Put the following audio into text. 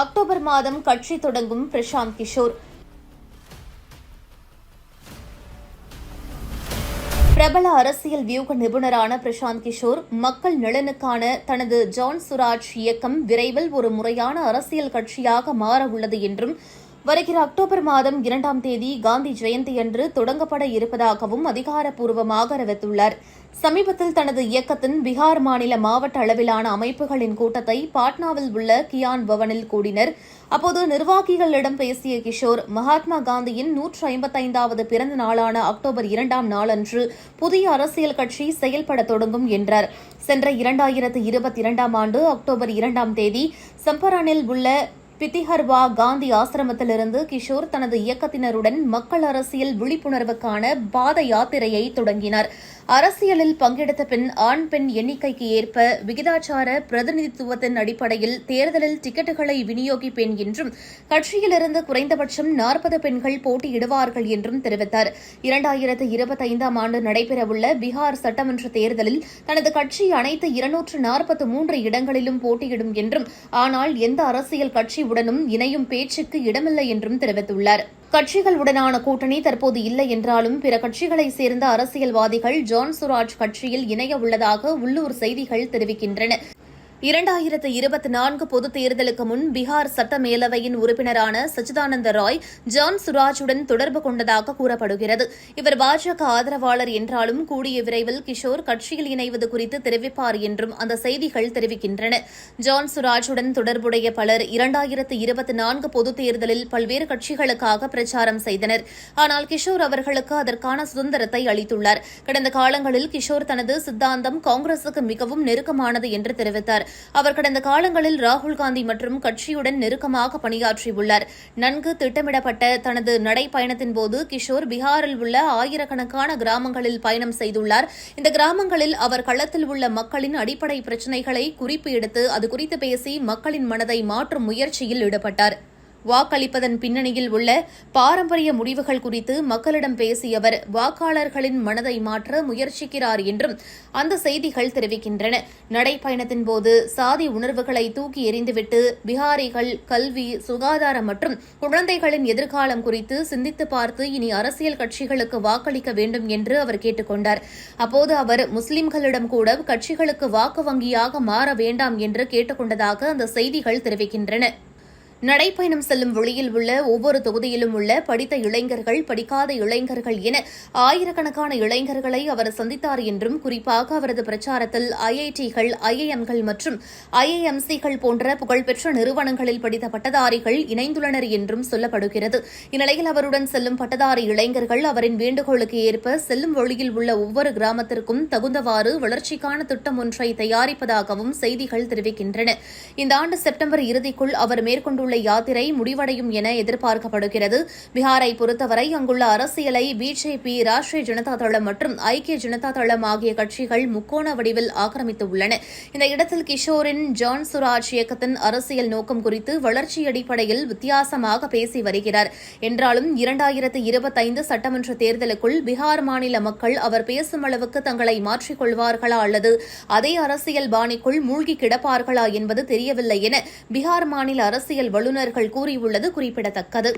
October மாதம் கட்சி தொடங்கும் பிரசாந்த் கிஷோர். பிரபல அரசியல் வியூக நிபுணரான பிரசாந்த் கிஷோர் மக்கள் நலனுக்கான தனது ஜான் சுராஜ் இயக்கம் விரைவில் ஒரு முறையான அரசியல் கட்சியாக மாற உள்ளது என்றும் வருகிற அக்டோபர் மாதம் இரண்டாம் தேதி காந்தி ஜெயந்தியன்று தொடங்கப்பட இருப்பதாகவும் அதிகாரப்பூர்வமாக அறிவித்துள்ளார். சமீபத்தில் தனது இயக்கத்தின் பீகார் மாநில மாவட்ட அளவிலான அமைப்புகளின் கூட்டத்தை பாட்னாவில் உள்ள கியான் பவனில் கூடினர். அப்போது நிர்வாகிகளிடம் பேசிய கிஷோர் மகாத்மா காந்தியின் நூற்று ஐம்பத்தைந்தாவது பிறந்த நாளான அக்டோபர் இரண்டாம் நாளன்று புதிய அரசியல் கட்சி செயல்பட தொடங்கும் என்றார். சென்ற இரண்டாயிரத்து இருபத்தி இரண்டாம் ஆண்டு அக்டோபர் இரண்டாம் தேதி சம்பரானில் உள்ள பித்திஹர்வா காந்தி ஆசிரமத்திலிருந்து கிஷோர் தனது இயக்கத்தினருடன் மக்கள் அரசியல் விழிப்புணர்வுக்கான பாத யாத்திரையை தொடங்கினார். அரசியலில் பங்கெடுத்த பின் ஆண் பெண் எண்ணிக்கைக்கு ஏற்ப விகிதாச்சார பிரதிநிதித்துவத்தின் அடிப்படையில் தேர்தலில் டிக்கெட்டுகளை விநியோகிப்பேன் என்றும் கட்சியிலிருந்து குறைந்தபட்சம் நாற்பது பெண்கள் போட்டியிடுவார்கள் என்றும் தெரிவித்தார். இரண்டாயிரத்து இருபத்தைந்தாம் ஆண்டு நடைபெறவுள்ள பீகார் சட்டமன்ற தேர்தலில் தனது கட்சி அனைத்து இருநூற்று நாற்பத்து மூன்று இடங்களிலும் போட்டியிடும் என்றும் ஆனால் எந்த அரசியல் கட்சியுடனும் இணையும் பேச்சுக்கு இடமில்லை என்றும் தெரிவித்துள்ளார். கட்சிகளுடனான கூட்டணி தற்போது இல்லை என்றாலும் பிற கட்சிகளைச் சேர்ந்த அரசியல்வாதிகள் ஜான் சுராஜ் கட்சியில் இணைய உள்ளதாக உள்ளூர் செய்திகள் தெரிவிக்கின்றன. இரண்டாயிரத்து இருபத்தி நான்கு பொதுத் தேர்தலுக்கு முன் பீகார் சட்ட மேலவையின் உறுப்பினரான சச்சிதானந்த ராய் ஜான் சுராஜுடன் தொடர்பு கொண்டதாக கூறப்படுகிறது. இவர் பாஜக ஆதரவாளர் என்றாலும் கூடிய விரைவில் கிஷோர் கட்சியில் இணைவது குறித்து தெரிவிப்பார் என்றும் அந்த செய்திகள் தெரிவிக்கின்றன. ஜான் சுராஜுடன் தொடர்புடைய பலர் இரண்டாயிரத்து இருபத்தி நான்கு பொதுத் தேர்தலில் பல்வேறு கட்சிகளுக்காக பிரச்சாரம் செய்தனர். ஆனால் கிஷோர் அவர்களுக்கு அதற்கான சுதந்திரத்தை அளித்துள்ளார். கடந்த காலங்களில் கிஷோர் தனது சித்தாந்தம் காங்கிரசுக்கு மிகவும் நெருக்கமானது என்று தெரிவித்தார். அவர் கடந்த காலங்களில் ராகுல் காந்தி மற்றும் கட்சியுடன் நெருக்கமாக பணியாற்றியுள்ளார். நன்கு திட்டமிடப்பட்ட தனது நடைப்பயணத்தின் போது கிஷோர் பீகாரில் உள்ள ஆயிரக்கணக்கான கிராமங்களில் பயணம் செய்துள்ளார். இந்த கிராமங்களில் அவர் களத்தில் உள்ள மக்களின் அடிப்படை பிரச்சினைகளை குறிப்பு எடுத்து அது குறித்து பேசி மக்களின் மனதை மாற்றும் முயற்சியில் ஈடுபட்டாா் வாக்களிப்பதன் பின்னணியில் உள்ள பாரம்பரிய முடிவுகள் குறித்து மக்களிடம் பேசிய அவர் வாக்காளர்களின் மனதை மாற்ற முயற்சிக்கிறார் என்றும் அந்த செய்திகள் தெரிவிக்கின்றன. நடைப்பயணத்தின் போது சாதி உணர்வுகளை தூக்கி எறிந்துவிட்டு பிகாரிகள் கல்வி சுகாதாரம் மற்றும் குழந்தைகளின் எதிர்காலம் குறித்து சிந்தித்து பார்த்து இனி அரசியல் கட்சிகளுக்கு வாக்களிக்க வேண்டும் என்று அவர் கேட்டுக் கொண்டார். அப்போது அவர் முஸ்லிம்களிடம் கூட கட்சிகளுக்கு வாக்கு வங்கியாக மாற வேண்டாம் என்று கேட்டுக் கொண்டதாக அந்த செய்திகள் தெரிவிக்கின்றன. நடைப்பயணம் செல்லும் வழியில் உள்ள ஒவ்வொரு தொகுதியிலும் உள்ள படித்த இளைஞர்கள் படிக்காத இளைஞர்கள் என ஆயிரக்கணக்கான இளைஞர்களை அவர் சந்தித்தார் என்றும் குறிப்பாக அவரது பிரச்சாரத்தில் ஐஐடிகள் ஐஐஎம்கள் மற்றும் ஐஐஎம்சிகள் போன்ற புகழ்பெற்ற நிறுவனங்களில் படித்த பட்டதாரிகள் இணைந்துள்ளனர் என்றும் சொல்லப்படுகிறது. இந்நிலையில் அவருடன் செல்லும் பட்டதாரி இளைஞர்கள் அவரின் வேண்டுகோளுக்கு ஏற்ப செல்லும் வழியில் உள்ள ஒவ்வொரு கிராமத்திற்கும் தகுந்தவாறு வளர்ச்சிக்கான திட்டம் ஒன்றை தயாரிப்பதாகவும் செய்திகள் தெரிவிக்கின்றன. இந்த ஆண்டு செப்டம்பர் இறுதிக்குள் அவர் மேற்கொண்டுள்ள உள்ள யாத்திரை முடிவடையும் என எதிர்பார்க்கப்படுகிறது. பீகாரை பொறுத்தவரை அங்குள்ள அரசியலை பிஜேபி ராஷ்டிரிய ஜனதா தளம் மற்றும் ஐக்கிய ஜனதா தளம் ஆகிய கட்சிகள் முக்கோண வடிவில் ஆக்கிரமித்துள்ளன. இந்த இடத்தில் கிஷோரின் ஜான் சுராஜ் இயக்கத்தின் அரசியல் நோக்கம் குறித்து வளர்ச்சி அடிப்படையில் வித்தியாசமாக பேசி வருகிறார். என்றாலும் இரண்டாயிரத்து இருபத்தைந்து சட்டமன்ற தேர்தலுக்குள் பீகார் மாநில மக்கள் அவர் பேசும் அளவுக்கு தங்களை மாற்றிக்கொள்வார்களா அல்லது அதே அரசியல் பாணிக்குள் மூழ்கி கிடப்பார்களா என்பது தெரியவில்லை என பீகார் மாநில அரசியல் வல்லுநர்கள் கூறியுள்ளது குறிப்பிடத்தக்கது.